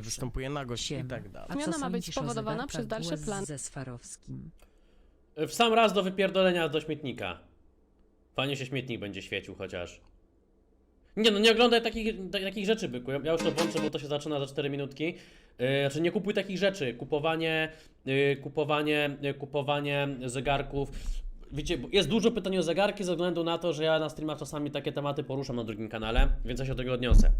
Zawsze. występuje nagość i Siema. tak dalej. A Zmiana ma być spowodowana przez dalsze plany. ze Swarowskim. W sam raz do wypierdolenia do śmietnika. Fajnie się śmietnik będzie świecił chociaż. Nie no, nie oglądaj takich, ta- takich rzeczy, byku. Ja ja już to włączę, bo to się zaczyna za 4 minutki. Yy, znaczy nie kupuj takich rzeczy. Kupowanie, yy, kupowanie, yy, kupowanie zegarków. Wiecie, bo jest dużo pytań o zegarki ze względu na to, że ja na streamach czasami takie tematy poruszam na drugim kanale, więc ja się do tego odniosę.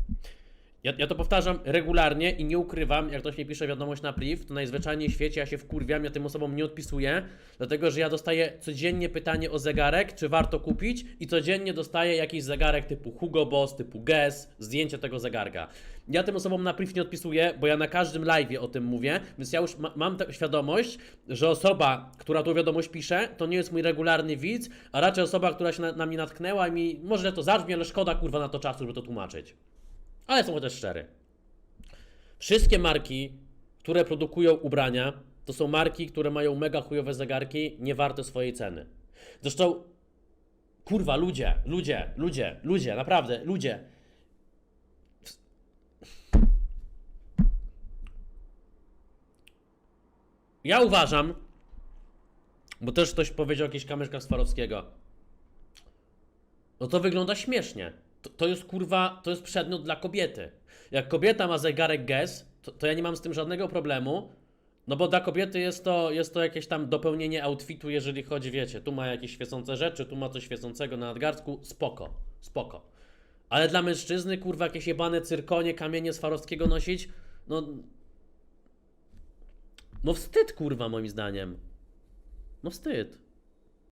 Ja, ja to powtarzam regularnie i nie ukrywam, jak ktoś mi pisze wiadomość na priv, to najzwyczajniej w świecie ja się wkurwiam, ja tym osobom nie odpisuję, dlatego że ja dostaję codziennie pytanie o zegarek, czy warto kupić i codziennie dostaję jakiś zegarek typu Hugo Boss, typu Guess, zdjęcie tego zegarka. Ja tym osobom na priv nie odpisuję, bo ja na każdym live'ie o tym mówię, więc ja już ma, mam świadomość, że osoba, która tą wiadomość pisze, to nie jest mój regularny widz, a raczej osoba, która się na, na mnie natknęła i mi, może to zabrzmi, ale szkoda kurwa na to czasu, żeby to tłumaczyć. Ale jestem chociaż szczery. Wszystkie marki, które produkują ubrania, to są marki, które mają mega chujowe zegarki, nie warte swojej ceny. Zresztą, kurwa, ludzie, ludzie, ludzie, ludzie, naprawdę, ludzie. Ja uważam, bo też ktoś powiedział o jakichś kamyczkach Swarowskiego. No to wygląda śmiesznie. To, to jest kurwa, to jest przedmiot dla kobiety. Jak kobieta ma zegarek Guess, to, to ja nie mam z tym żadnego problemu. No bo dla kobiety jest to, jest to jakieś tam dopełnienie outfitu, jeżeli chodzi, wiecie, tu ma jakieś świecące rzeczy, tu ma coś świecącego na nadgarstku, spoko, spoko. Ale dla mężczyzny, kurwa, jakieś jebane cyrkonie, kamienie Swarowskiego nosić, no... No wstyd, kurwa, moim zdaniem. No wstyd.